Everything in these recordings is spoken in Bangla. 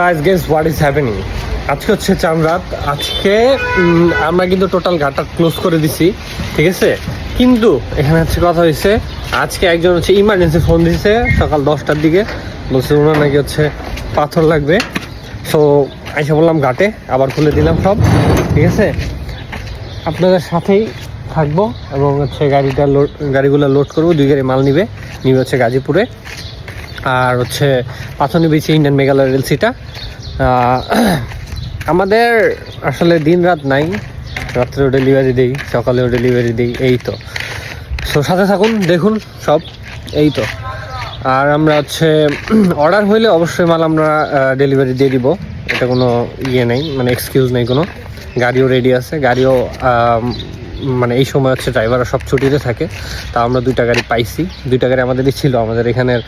Guys guess what is happening আজকে হচ্ছে চান রাত। আজকে আমরা কিন্তু টোটাল ঘাটটা ক্লোজ করে দিছি, ঠিক আছে? কিন্তু এখানে হচ্ছে কথা হয়েছে আজকে একজন হচ্ছে ইমার্জেন্সি ফোন দিয়েছে সকাল দশটার দিকে। বলছে ওনার নাকি হচ্ছে পাথর লাগবে। সো আইসা বললাম ঘাটে, আবার খুলে দিলাম সব, ঠিক আছে? আপনাদের সাথেই থাকব এবং হচ্ছে গাড়িটা লোড গাড়িগুলো লোড করব, দুই গাড়ি মাল নিবে নিবে হচ্ছে গাজীপুরে। আর হচ্ছে পাথনি বিচে ইন্ডিয়ান মেঘালয় রেলসিটা আমাদের আসলে দিন রাত নাই, রাত্রেও ডেলিভারি দিই, সকালেও ডেলিভারি দিই, এই তো। সো সাথে থাকুন, দেখুন সব, এই তো। আর আমরা হচ্ছে অর্ডার হইলে অবশ্যই মাল আমরা ডেলিভারি দিয়ে দিব। এটা কোনো ইয়ে নেই মানে এক্সকিউজ নেই কোনো। গাড়িও রেডি আছে, গাড়িও মানে এই সময় হচ্ছে ড্রাইভাররা সব ছুটিতে থাকে। তা আমরা দুইটা গাড়ি পাইছি। দুইটা গাড়ি আমাদেরই ছিল আমাদের এখানের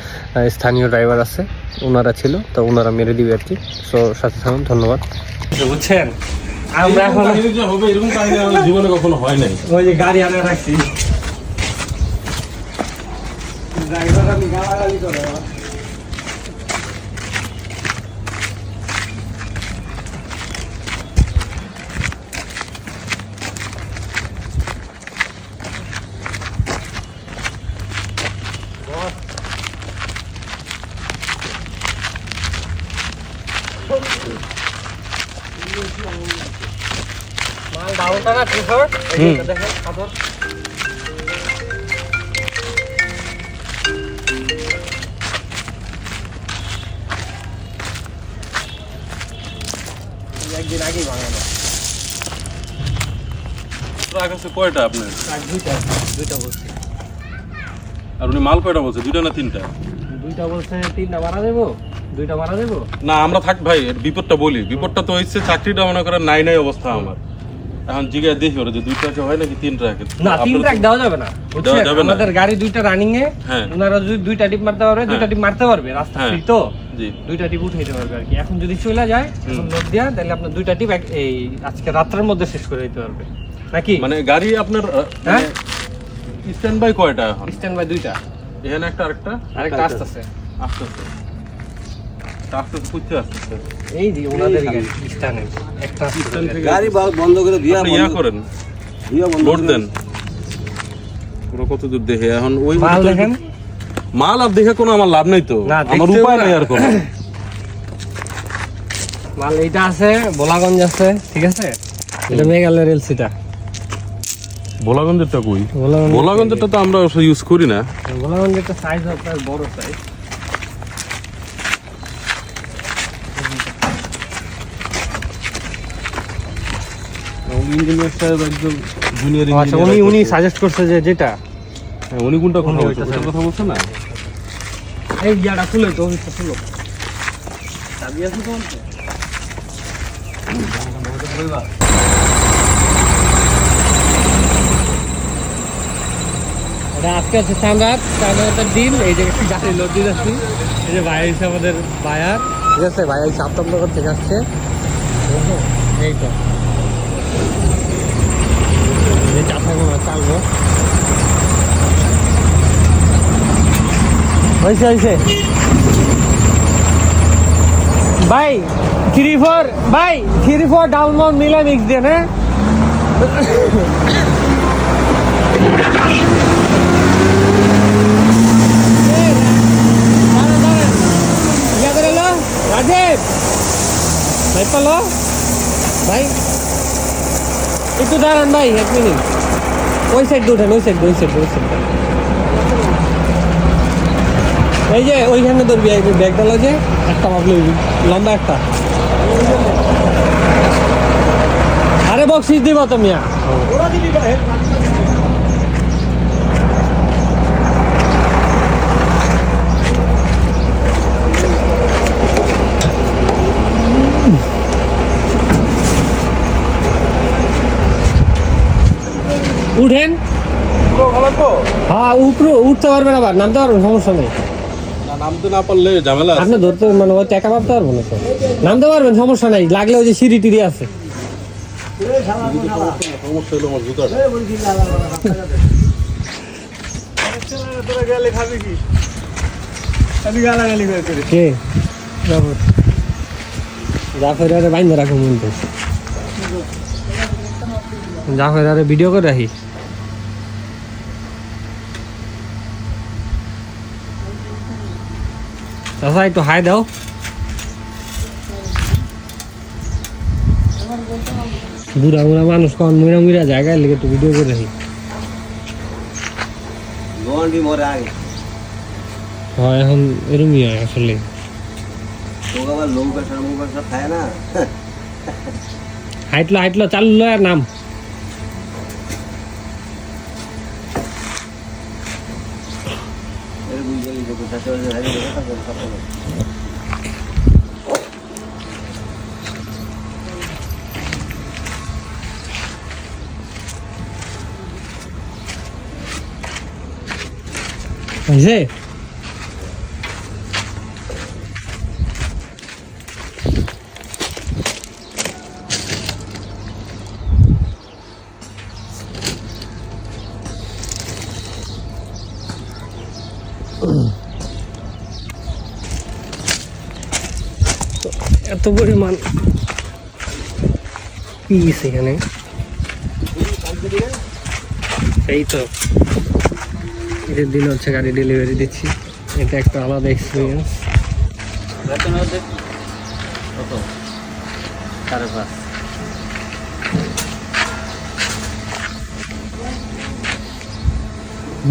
স্থানীয় ড্রাইভার আছে ওনারা ছিল তো ওনারা মেরে দিবে আর কি। সো সাথে থাকুন ধন্যবাদ। বুঝছেন? আমরা এখন হবে এরকম কাহিনী জীবনে কখনো হয় নাই। ওই যে গাড়ি আনে রাখছি। ড্রাইভার আমি গালাগালি করে। একদিন আগেই বানানো ট্রাক আছে কয়টা আপনার? দুইটা দুইটা বলছি। আর উনি মাল কয়টা বলছে দুইটা না তিনটা? দুইটা বলছে তিনটা মারা দেবো দুইটা মারা দেবো। না আমরা থাক ভাই বিপদটা বলি। বিপদটা তো হচ্ছে চাকরিটা মনে করেন নাই নাই অবস্থা আমার। এখন জিজ্ঞাসা দেখি ওরা যে দুই ট্রাকে হয় নাকি তিন ট্রাকে? না তিন ট্রাক দেওয়া যাবে না। যাবে না। আমাদের গাড়ি দুইটা রানিং এ হ্যাঁ। ওনারা যদি দুইটা টিপ মারতে পারবে দুইটা টিপ মারতে পারবে রাস্তা হ্যাঁ। ফ্রি তো জি। দুইটা টিপ উঠাইতে পারবে আর কি এখন যদি চলে যায় লোড দেওয়া তাহলে আপনার দুইটা টিপ এই আজকে রাত্রের মধ্যে শেষ করে দিতে পারবে। নাকি? মানে গাড়ি আপনার হ্যাঁ? স্ট্যান্ড বাই কয়টা এখন? স্ট্যান্ড বাই দুইটা। এখানে একটা আরেকটা? আরেকটা আস্তে আস্তে আস্তে আস্তে এই যে ওনাদের গাড়ি স্ট্যান্ডে একটা গাড়ি বন্ধ করে দিয়া ইয়া করেন। দিয়া বন্ধ দেন। পুরো কত দূর দেখে? এখন ওই মাল দেখেন? মাল আর দেখে কোনো আমার লাভ নাই তো। আমার উপায়। নাই আর কোনো। মাল এইটা আছে বোলাগঞ্জ আছে ঠিক আছে? এটা মেঘালয় রেলসিটা ভোলাগঞ্জেরটা কই? ভোলাগঞ্জ ভোলাগঞ্জেরটা তো আমরা ইউজ করি না। বোলাগঞ্জের একটা সাইজ আপনার বড় সাইজ ইঞ্জিনিয়ার সাহেব একজন জুনিয়র আচ্ছা উনি উনি সাজেস্ট করছে যে যেটা? উনি কোনটা কথা বলছে? কথা বলছে না? এই ইয়াটা খুলে তো ওইটা খুলো চাবি আছে তো আজকে হচ্ছে দিন এই যে একটি গাড়ি লোড দিয়ে যাচ্ছি এই যে ভাই হচ্ছে আমাদের বায়ার। ঠিক আছে ভাই এই সাপ্তামনগর থেকে আসছে। এই তো। চালবো হয়েছে হয়েছে ভাই থ্রি ফোর ভাই থ্রি ফোর ডাউন মাউন মিলে মিক্স দিয়ে হ্যাঁ রাজীব ভাই, পালো। ভাই, একটু দাঁড়ান ভাই, এক মিনিট ওই সাইড উঠেন, ওই সাইড ওই সাইড ওই সাইড এই যে ওইখানে ধরবি এই ব্যাগটা যে একটা ভাবলে লম্বা একটা। আরে বক্সিস দিব তো মিয়া। উঠেন। হ্যাঁ উপরে উঠতে পারবেন আবার নামতে পারবেন সমস্যা নেই। নামতে না পারলে ঝামেলা আপনি ধরতে মানে ওই টাকা ভাবতে পারব না তো। নামতে পারবেন সমস্যা নাই। লাগলে ওই যে সিঁড়ি টিড়ি আছে। জাফের আরে বাইন্দা রাখো মনতে জাফের আরে ভিডিও করে রাখি। চাচা একটু হাই দাও। বুড়া বুড়া মানুষ কখন মুড়া মুড়া জায়গায় লেগে একটু ভিডিও করে রাখি হয় এখন এরমই হয় আসলে। হাইটলো হাইটলো চাললো আর নাম। 他说这 পরিমাণ। পিস এখানে? এই তো। ঈদের দিন হচ্ছে গাড়ি ডেলিভারি দিচ্ছি। এটা একটা আলাদা এক্সপিরিয়েন্স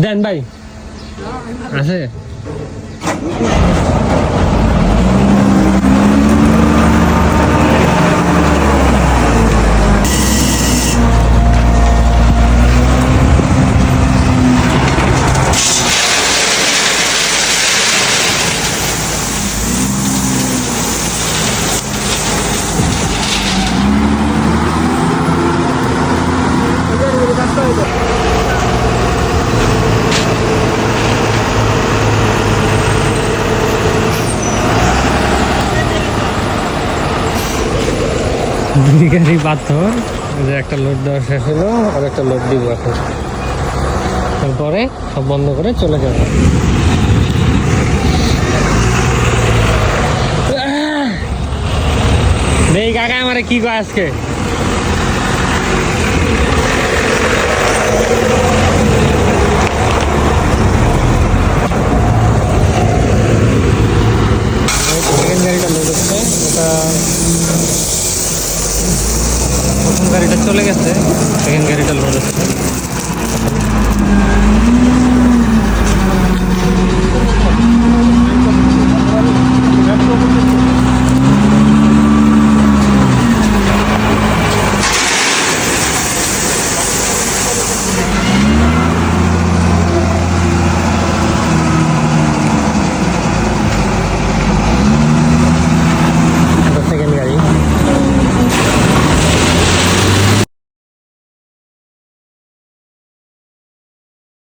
দেন ভাই। আছে? গাড়ি পাথর যে একটা লোড দেওয়া শেষ হলো, আর একটা লোড দিব এখন। তারপরে সব বন্ধ করে চলে যাবে। দেই কাকা, আমারে কি কয় আজকে?